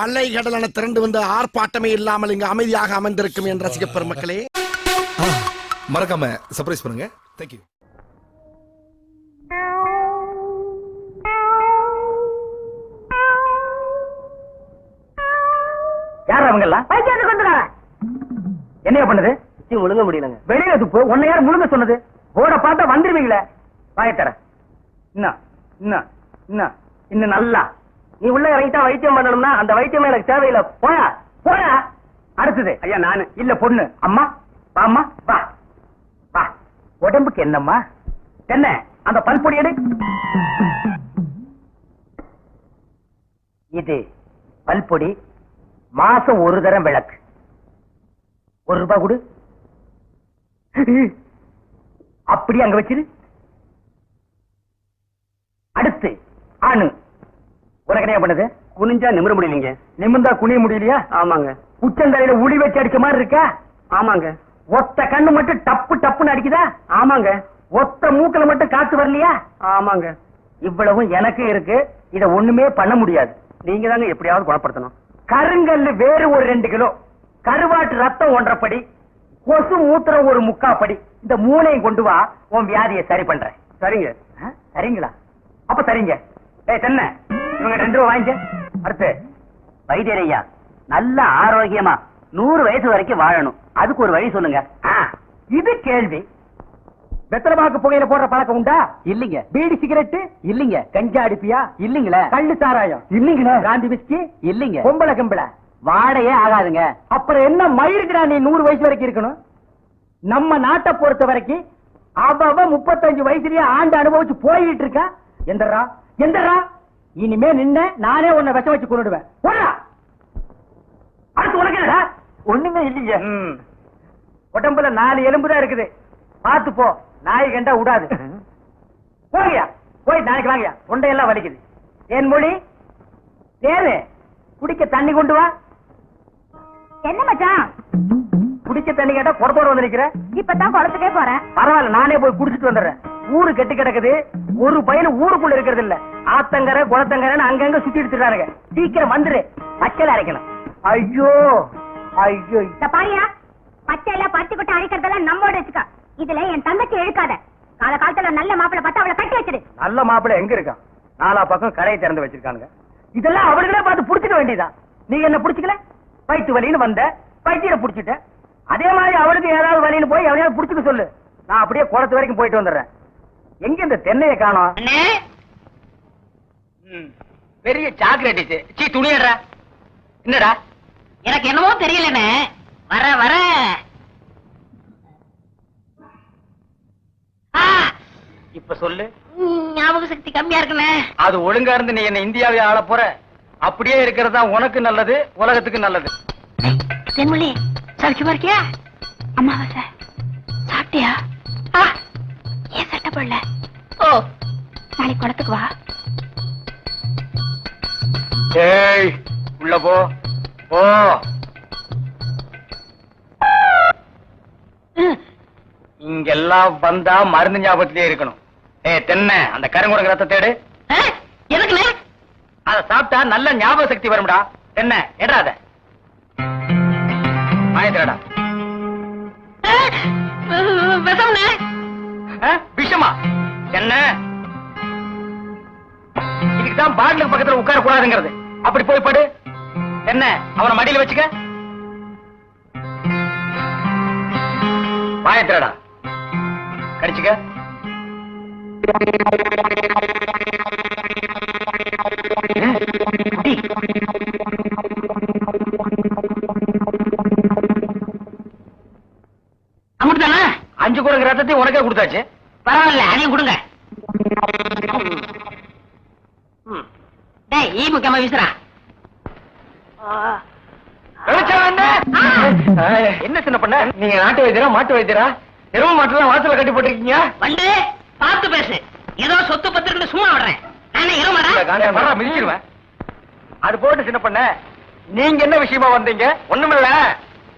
அலை கடலான திரண்டு வந்து ஆர்ப்பாட்டமே இல்லாமல் இங்கு அமைதியாக அமர்ந்திருக்கும் என் ரசிக பெருமக்களே மறக்காம சர்ப்ரைஸ் பண்ணுங்க. தேங்க்யூ யார் அவங்க எல்லாம் என்னைய பண்ணுது? முழுங்க முடியலங்க. வெளியில துப்பு உன்னை யார் முழுங்க சொன்னது? போட பார்த்தா வந்துருவீங்களே. வாயத்தர இன்னும் இன்னும் இன்னும் இன்னும் நல்லா. நீ உள்ள இறங்கிட்டா வைத்தியம் பண்ணணும்னா அந்த வைத்தியம் எனக்கு தேவையில்லை. போயா போயா அடுத்தது. ஐயா நானு. இல்ல பொண்ணு. அம்மா வாம்மா வா. வா. உடம்புக்கு என்னம்மா? என்ன? அந்த பல்பொடி எடு. இது பல்பொடி மாசம் ஒரு தரம் விளக்கு. ஒரு ரூபாய் கொடு. அப்படி அங்க வச்சிரு. அடுத்து ஆணு. உனக்கு என்ன பண்ணுது? குனிஞ்சா நிமிர முடியலீங்க. நிமிந்தா குனிய முடியலையா? ஆமாங்க. உச்சந்தலையில உளி வச்சு அடிச்ச மாதிரி இருக்கா? ஆமாங்க. ஒத்த கண்ணு மட்டும் டப்பு டப்புன்னு அடிக்குதா? ஆமாங்க. ஒத்த மூக்குல மட்டும் காத்து வரலையா? ஆமாங்க. இவ்வளவும் எனக்கு இருக்கு. இத ஒண்ணுமே பண்ண முடியாது. நீங்க தாங்க எப்படியாவது குணப்படுத்தணும். கருங்கல்லு வேறு ஒரு ரெண்டு கிலோ. கருவாட்டு ரத்தம் ஒன்றரை கொசு மூத்திரம் ஒரு முக்கா படி. இந்த மூணையும் கொண்டு வா. உன் வியாதியை சரி பண்றேன். சரிங்க. சரிங்களா? அப்ப சரிங்க. ஏய் தென்ன. இவங்க ரெண்டு ரூபா வாங்கிக்க. அடுத்து வைத்தியர் ஐயா நல்ல ஆரோக்கியமா நூறு வயசு வரைக்கும் வாழணும். அதுக்கு ஒரு வழி சொல்லுங்க. இது கேள்வி. வெத்தலமாக்கு புகையில போடுற பழக்கம் உண்டா? இல்லீங்க. பீடி இல்லீங்க. கஞ்சா அடிப்பியா? இல்லீங்களே. கள்ளு சாராயம்? இல்லீங்களே. காந்தி விஸ்கி இல்லீங்க. பொம்பளை கம்பளை? வாடையே ஆகாதுங்க. அப்புறம் என்ன மயிருக்குடா நீ நூறு வயசு வரைக்கும் இருக்கணும்? நம்ம நாட்டை பொறுத்த வரைக்கும் அவ முப்பத்தஞ்சு வயசுலயே ஆண்டு அனுபவிச்சு போயிட்டு இருக்கா? எந்தரா எந்தரா இனிமே நின்ன நானே உன்னை விஷம் வச்சு கொண்டுடுவேன். அடுத்து உனக்கு என்னடா? ஒண்ணுமே இல்லைங்க உடம்புல நாலு எலும்பு தான் இருக்குது. பார்த்து போ. நாய் கண்டா விடாது போங்கயா போய் நாளைக்கு வாங்கயா தொண்டையெல்லாம் வலிக்குது. என் மொழி? தேரு குடிக்க தண்ணி கொண்டு வா. என்ன மச்சான்? குடிக்க தண்ணி கேட்டா குடத்தோட வந்து நிக்கிற. இப்பதான் குளத்துக்கே போறேன். பரவாயில்ல நானே போய் குடிச்சிட்டு வந்துடுறேன். ஊரு கெட்டு கிடக்குது. ஒரு பையன் ஊருக்குள்ள இருக்கிறது இல்ல ஆத்தங்கரை குளத்தங்கரைன்னு அங்கங்க சுத்தி எடுத்துறானுங்க சீக்கிரம் வந்துரு. பச்சையில அரைக்கணும். ஐயோ ஐயோ. இந்த பாரியா பச்சை எல்லாம் பருத்தி கொட்டை அரைக்கிறதெல்லாம் நம்மோட வச்சுக்க. இதுல என் தங்கச்சி இழுக்காத. கால காலத்துல நல்ல மாப்பிளை பார்த்து அவளை கட்டி வச்சிடு நல்ல மாப்பிள்ளை எங்க இருக்கான் நாலா பக்கம் கடையை திறந்து வச்சிருக்கானுங்க. இதெல்லாம் அவர்களே பார்த்து புடிச்சுக்க வேண்டியதா? நீ என்ன புடிச்சுக்கல? வயிற்று வலின்னு வந்த வயிற்றில புடிச்சிட்ட. அதே மாதிரி அவளுக்கு ஏதாவது வலின்னு போய் எவனையாவது புடிச்சுக்க சொல்லு. நான் அப்படியே குளத்து வரைக்கும் போயிட்டு வந்துடுறேன். எங்க இந்த தென்னையை காணோம்? பெரிய சாக்லேட் சீ துணியடா என்னடா? எனக்கு என்னமோ தெரியலனே வர வர. இப்ப சொல்லு. ஞாபக சக்தி கம்மியா இருக்குண்ணே. அது ஒழுங்கா இருந்து நீ என்ன இந்தியாவே ஆள போற. அப்படியே இருக்கிறது உனக்கு நல்லது உலகத்துக்கு நல்லது. தென்மொழி சௌக்கியமா இருக்கியா? அம்மாவாசை சாப்பிட்டியா? ஏன் சட்டை போடல? ஓ நாளைக்கு குளத்துக்கு வா. ஏய் உள்ள போ. போ. இங்கெல்லாம் வந்தா மருந்து ஞாபகத்திலே இருக்கணும். ஏய் தென்னை அந்த கருங்குரங்கு ரத்தத்தை எடு எதுக்குண்ணே அத சாப்பிட்டா நல்ல ஞாபக சக்தி வரும்டா. அத வாங்கிக்கிறடா விஷம்ண்ணே விஷமா. என்ன தான் பாட்டிலுக்கு பக்கத்துல உட்கார கூடாதுங்கிறது அப்படி போய் படு. என்ன அவனை மடியில வச்சுக்க? வாயத்திரடா கடிச்சுக்க. குடி. அமுட்டுதானே முக்கியமா வீசுறா என்ன? சின்ன பண்ண? நீங்க நாட்டு வைத்தியரா மாட்டு வைத்தியரா? எரும மாட்டுலாம் வாசல்ல கட்டி போட்டிருக்கீங்க? வந்து பார்த்து பேசு. ஏதோ சொத்து பத்திரன்னு சும்மா விடுறேன். நானே மிதிச்சிருவேன். அது போட்டு சின்ன பண்ண நீங்க என்ன விஷயமா வந்தீங்க? ஒண்ணுமில்ல.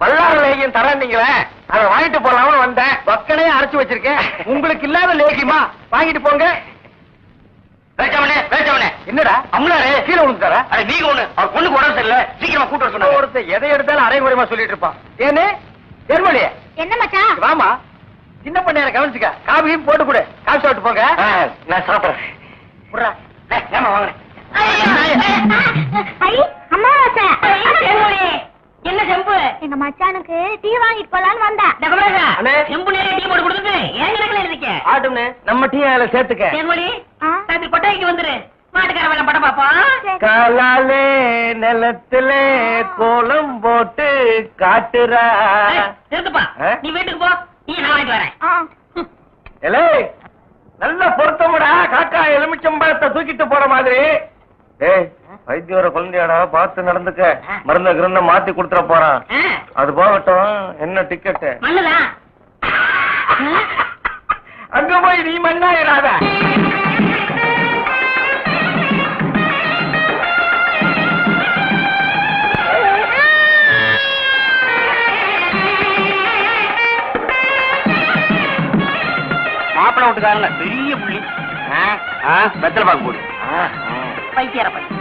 வல்லார லேகியம் தரேன்னீங்களே. அதை வாங்கிட்டு போலாம்னு வந்தேன். பக்கனே அரைச்சு வச்சிருக்கேன். உங்களுக்கு இல்லாத லேகியமா? வாங்கிட்டு போங்க. என்னடா? அம்லாரு கீழே விழுந்துட்டாரா? அட நீங்க ஒண்ணு அவர் பொண்ணுக்கு உடம்பு சரியில்லை. சீக்கிரமா கூட்டு வர சொன்னாங்க. ஒருத்தர் எதை எடுத்தாலும் அரைகுறைமா சொல்லிட்டு இருப்பான். ஏனே? எருமொழி என்ன மச்சான்? வாமா சின்ன பண்ணையார கவனிச்சுக்க. காபியும் போட்டு கொடு. காபி சாப்பிட்டு போங்க. நான் சாப்பிடுறேன். புறா ஏமா என்ன செம்பு? எங்க மச்சானுக்கு டீ வாங்கிட்டு போலான்னு வந்தேன். அண்ணே. செம்பு நிறைய டீ போட்டு கொடுத்துட்டு ஏன் இருந்துக்க ஆட்டும்னு நம்ம டீ அதுல சேர்த்துக்க. ராத்திரி கொட்டாய்க்கு வந்துரு. மாட்டுக்கார வேலை படம் பாப்போம் காலாலே நிலத்துல கோலம் போட்டு காட்டுறா. ஆ? நீ வீட்டுக்கு போ. நீ நான் வாங்கிட்டு வரேன். நல்ல பொருத்தமுடா. காக்கா எலுமிச்சம்பழத்தை தூக்கிட்டு போற மாதிரி. ஏய் வைத்தியோர குழந்தையாடா பார்த்து நடந்துக்க. மருந்த கிருந்த மாத்தி கொடுத்துட போறான். அது போகட்டும். என்ன மண்ணுதான் அங்க போய் நீ மண்ணாயிராத. மாப்பிள வீட்டுக்காரங்க பெரிய புள்ளி. வெத்தலை பாக்கு போடு. பைத்தியார பையன்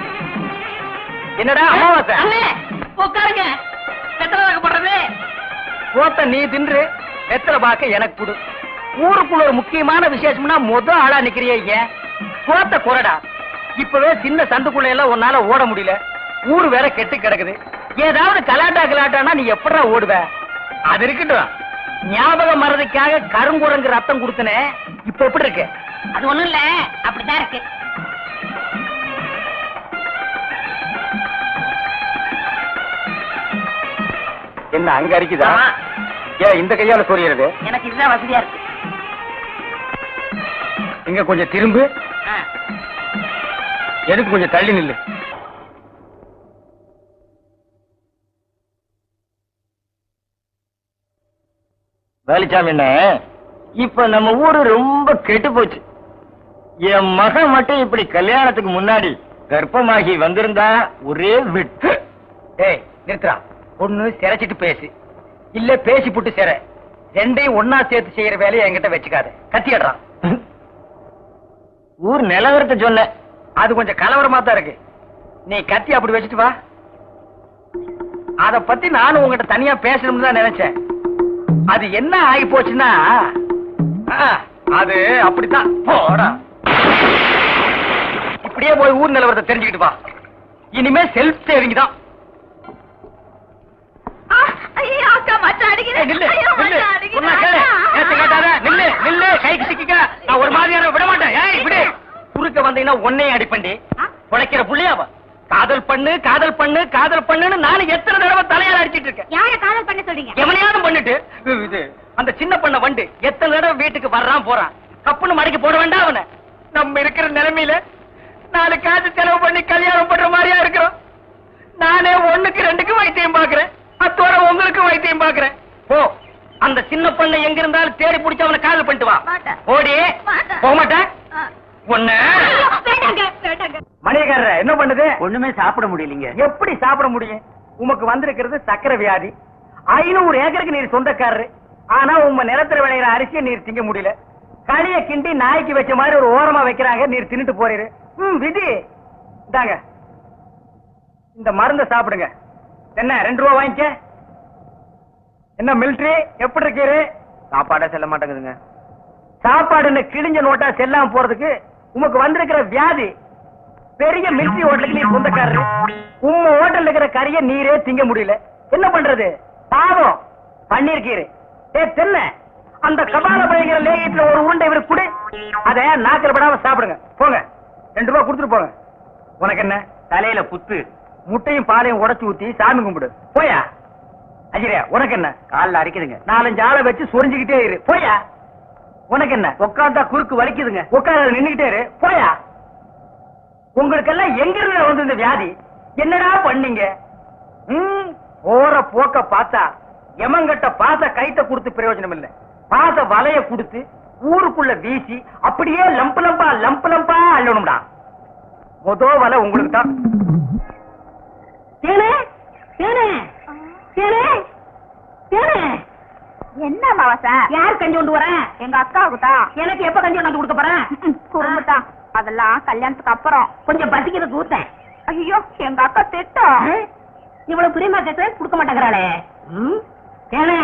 என்னடா அமாவாசை? உட்காருங்க. எத்தனை வாக்கு போடுறது. போத்த நீ தின்று வெத்தலை பாக்க எனக்கு கொடு. ஊருக்குள்ள ஒரு முக்கியமான விசேஷம்னா முத ஆளா நிக்கிறிய போத்த குறடா இப்பவே சின்ன சந்துக்குள்ள எல்லாம் உன்னால ஓட முடியல. ஊரு வேற கெட்டு கிடக்குது. ஏதாவது கலாட்டா கலாட்டானா நீ எப்படா ஓடுவ? அது இருக்கட்டும். ஞாபகம் மறதிக்காக கருங்குரங்கு ரத்தம் கொடுத்தனே இப்ப எப்படி இருக்கு? அது ஒண்ணும் இல்ல அப்படிதான் இருக்கு. என்ன அங்க அரிக்குதா. ஏன் இந்த கையால சொரியறது? எனக்கு இதுதான் வசதியா இருக்கு. இங்க கொஞ்சம் திரும்பு. எனக்கு கொஞ்சம் தள்ளி நில்லு. வேலிச்சாமி என்ன இப்ப நம்ம ஊரு ரொம்ப கெட்டு போச்சு. என் மகன் மட்டும் இப்படி கல்யாணத்துக்கு முன்னாடி கர்ப்பமாகி வந்திருந்தா ஒரே விட்டு. ஏய் நிறுத்துறா ஒண்ணு சிரைச்சிட்டு பேசு. இல்ல பேசி புட்டு சிற. ரெண்டையும் ஒன்னா சேர்த்து செய்யற வேலையை என்கிட்ட வச்சுக்காத. கத்திடுறான் ஊர் நிலவரத்தை சொன்ன. அது கொஞ்சம் கலவரமா தான் இருக்கு. நீ கத்தி அப்படி வச்சுட்டு வா. அத பத்தி நானும் உங்ககிட்ட தனியா பேசணும்னு தான் நினைச்சேன். அது என்ன ஆகி போச்சுன்னா? அது அப்படித்தான். போடா. இப்படியே போய் ஊர் நிலவரத்தை தெரிஞ்சுக்கிட்டு வா. இனிமே செல்ஃப் சேவிங் தான் ஒரு மாதிரியான விட மாட்டேன். குறுக்க வந்தீங்கன்னா உன்னையும் அடிப்பண்டி உழைக்கிற புள்ளையாவ. காதல் பண்ணு காதல் பண்ணு காதல் பண்ணுன்னு நானும் எத்தனை தடவை தலையால அடிச்சிட்டு இருக்கேன். யார காதல் பண்ண சொல்றீங்க? எவனையாவது பண்ணிட்டு இது அந்த சின்ன பண்ண வண்டு எத்தனை தடவை வீட்டுக்கு வர்றான் போறான். கப்புன்னு மடக்கி போட வேண்டாம் அவனை. நம்ம இருக்கிற நிலைமையில நாலு காசு செலவு பண்ணி கல்யாணம் பண்ற மாதிரியா இருக்கிறோம். நானே ஒண்ணுக்கு ரெண்டுக்கு வைத்தியம் பாக்குறேன் அத்தோட உங்களுக்கு வைத்தியம் பாக்குறேன் போ. அந்த சின்ன பண்ண எங்க இருந்தாலும் தேடி பிடிச்சு அவனை காதல் பண்ணிட்டு வா. ஓடி. போக மாட்டேன். வேண்டாங்க மணியக்காரர் என்ன பண்ணுது? ஒண்ணுமே சாப்பிட முடியலீங்க. எப்படி சாப்பிட முடியும்? உமக்கு வந்திருக்கிறது சக்கரை வியாதி. ஐநூறு ஏக்கருக்கு நீர் சொந்தக்காரரு. ஆனா உங்க நிலத்துல விளையிற அரிசியை நீர் திங்க முடியல. களிய கிண்டி நாய்க்கு வச்ச மாதிரி ஒரு ஓரமா வைக்கிறாங்க நீர் தின்னுட்டு போறீரு. ம் விதி. இந்தாங்க. இந்த மருந்த சாப்பிடுங்க. என்ன ரெண்டு ரூபா வாங்கிக்க? என்ன மிலிட்ரி எப்படி இருக்கீரு? சாப்பாடே செல்ல மாட்டேங்குதுங்க. சாப்பாடுன்னு கிழிஞ்ச நோட்டா செல்லாம போறதுக்கு உமக்கு வந்திருக்கிற வியாதி. பெரிய மில்ட்ரி ஹோட்டலுக்கு நீர் சொந்தக்காரரு. உம்ம ஹோட்டல்ல இருக்கிற கறிய நீரே திங்க முடியல. என்ன பண்றது? பாவம். பண்ணிருக்கீரு ஏ தென்ன. அந்த கபால பயங்கர லேகியத்துல ஒரு உருண்டை இவரு குடு. அத நாக்கில படாம சாப்பிடுங்க. போங்க. ரெண்டு ரூபா கொடுத்துட்டு போங்க. உனக்கு என்ன? தலையில புத்து முட்டையும் பாலையும் உடைச்சு ஊத்தி சாமி கும்பிடு. போயா? அஜிரே உனக்கு என்ன? கால்ல அடிக்குதுங்க நாலஞ்சு ஆளை வச்சு சொரிஞ்சுக்கிட்டே இரு. போயா? உனக்கு என்ன? உட்காந்தா குறுக்கு வலிக்குதுங்க. உட்கார நின்னுகிட்டே இரு. போயா? உங்களுக்கெல்லாம் எங்க இருந்து வந்து இந்த வியாதி? என்னடா பண்ணீங்க? ம், போற போக்க பார்த்தா எமங்கட்ட பாச கைத்த கொடுத்து பிரயோஜனம் இல்ல. பாச வலைய கொடுத்து ஊருக்குள்ள வீசி அப்படியே லம்பு லம்பா லம்பு லம்பா அள்ளணும்டா. மொத வலை உங்களுக்கு தான். என்ன மாவாசா யார் கஞ்சி கொண்டு வரேன் எங்க அக்காவுக்கு தான். எனக்கு எப்ப கஞ்சி கொண்டு வந்து கொடுக்க போறேன் குறும்புதான் அதெல்லாம் கல்யாணத்துக்கு அப்புறம் கொஞ்சம் பசிக்கிறது ஊத்தேன் ஐயோ எங்க அக்கா திட்டம் இவ்வளவு பிரியமா கேட்கறேன் கொடுக்க மாட்டேங்கிறாளே. ஏனே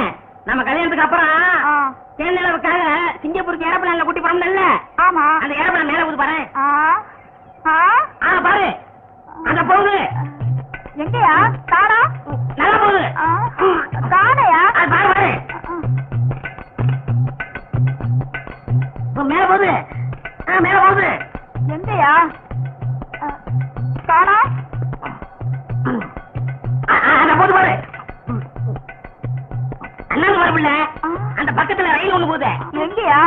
நம்ம கல்யாணத்துக்கு அப்புறம் ஆ. தேர்ந்தளவுக்காக சிங்கப்பூருக்கு ஏரோப்ளான்ல கூட்டி போறோம்ல ஆமா. அந்த ஏரோப்ளான் மேல ஊது பாரு. ஆ. ஆ. ஆ பாரு. அங்க போகுது. எங்கயா? தாடா நல்லா போகுது. அது பாரு பாரு. எங்கயா காணா? போகுது பாரு அண்ணன் வரப்பில்ல அந்த பக்கத்துல ரயில் ஒண்ணு போகுது. எங்கயா?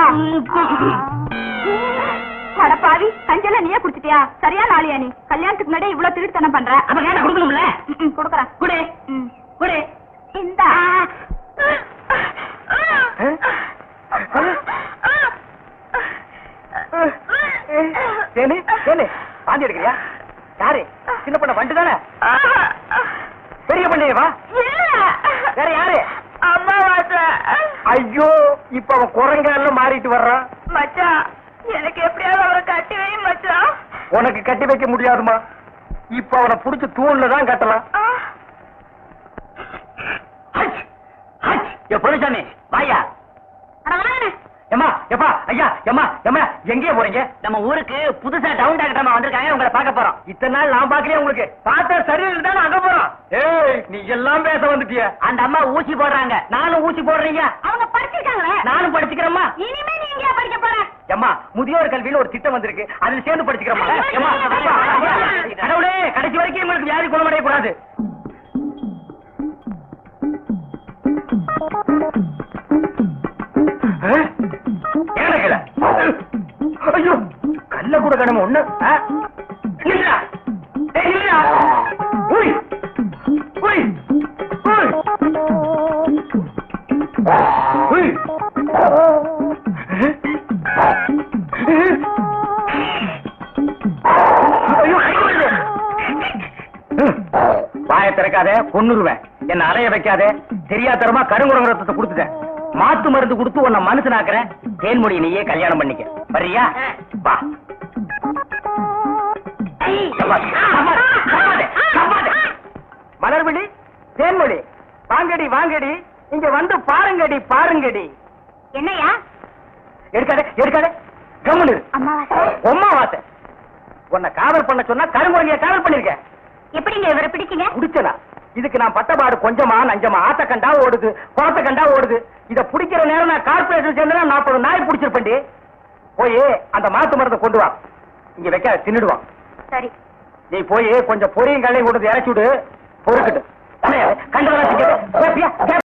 அடப்பாவி கஞ்சல நீயே குடிச்சிட்டியா? சரியா நாளியா நீ? கல்யாணத்துக்கு முன்னாடி இவ்வளவு திருட்டுத்தனம் பண்ற. அப்ப கேட்ட கொடுக்கணும்ல? கொடுக்கறேன். குடு இந்த தேனு தேனு வாந்தி எடுக்கிறியா யாரு சின்ன பண்ண வண்டு தானே பெரிய பண்ணையே வா வேற யாரு ஐயோ இப்ப அவன் குரங்கால மாறிட்டு வர்றான் மச்சான் எனக்கு எப்படியாவது அவரை கட்டி வை மச்சான் உனக்கு கட்டி வைக்க முடியாதுமா. இப்ப அவனை புடிச்சு தூண்ல தான் கட்டலாம். வாயா. ஏமா எப்பா ஐயா ஏமா ஏமா எங்கே போறீங்க? நம்ம ஊருக்கு புதுசா டவுன் டாக்டர் வந்திருக்காங்க உங்களை பார்க்க போறோம். இத்தனை நாள் நான் பாக்கலையே உங்களுக்கு. பார்த்தா சரியில்லை தான் அங்க போறோம். ஏய் நீ எல்லாம் பேச வந்துட்டிய. அந்த அம்மா ஊசி போடுறாங்க. நானும் ஊசி போடுறீங்க. படிச்சிருக்காங்களே? நானும் படிச்சுக்கிறேம்மா. இனிமே நீ எங்கேயா படிக்க போற? ஏம்மா முதியோர் கல்வியில ஒரு திட்டம் வந்திருக்கு. அதுல சேர்ந்து படிச்சுக்கிறோமா ஏம்மா, ஏம்மா, ஐயா, கடவுளே கடைசி வரைக்கும் உங்களுக்கு வியாதி குணமடைய கூடாது. ஐயோ கல்ல கூட கடமை ஒண்ணு. ஆ? கொன்னுருவேன். என்ன அலைய வைக்காத. தெரியாதரமா கருங்குரங்க ரத்தத்தை கொடுத்துட்டேன். மாத்து மருந்து கொடுத்து உன்னை மனுஷனாக்குறேன். தேன்மொழி நீயே கல்யாணம் பண்ணிக்க. வா. மலர்விழி தேன்மொழி வாங்கடி வாங்கடி. இங்க வந்து பாருங்கடி பாருங்கடி. என்னையா? எடுக்காத எடுக்காத. கம்முனு. அம்மாவாசை. உன்னை காவல் பண்ண சொன்னா கருங்குரங்கிய காவல் பண்ணிருக்கேன் எப்படிங்க இவரை பிடிச்சீங்க? குடிச்சனா இதுக்கு நான் பட்டபாடு கொஞ்சமா நஞ்சமா? ஆத்த கண்டா ஓடுது குளத்த கண்டா ஓடுது. இதை பிடிக்கிற நேரம் நான் கார்பரேஷன் சேர்ந்து நாற்பது நாய் பிடிச்சிருப்பேன் போய் அந்த மாத்து மரத்தை கொண்டு வா. இங்க வைக்க தின்னுடுவான். சரி. நீ போய் கொஞ்சம் பொரியும் கல்லையும் கொடுத்து இறச்சி விடு. பொறுக்கட்டு. கண்டவரா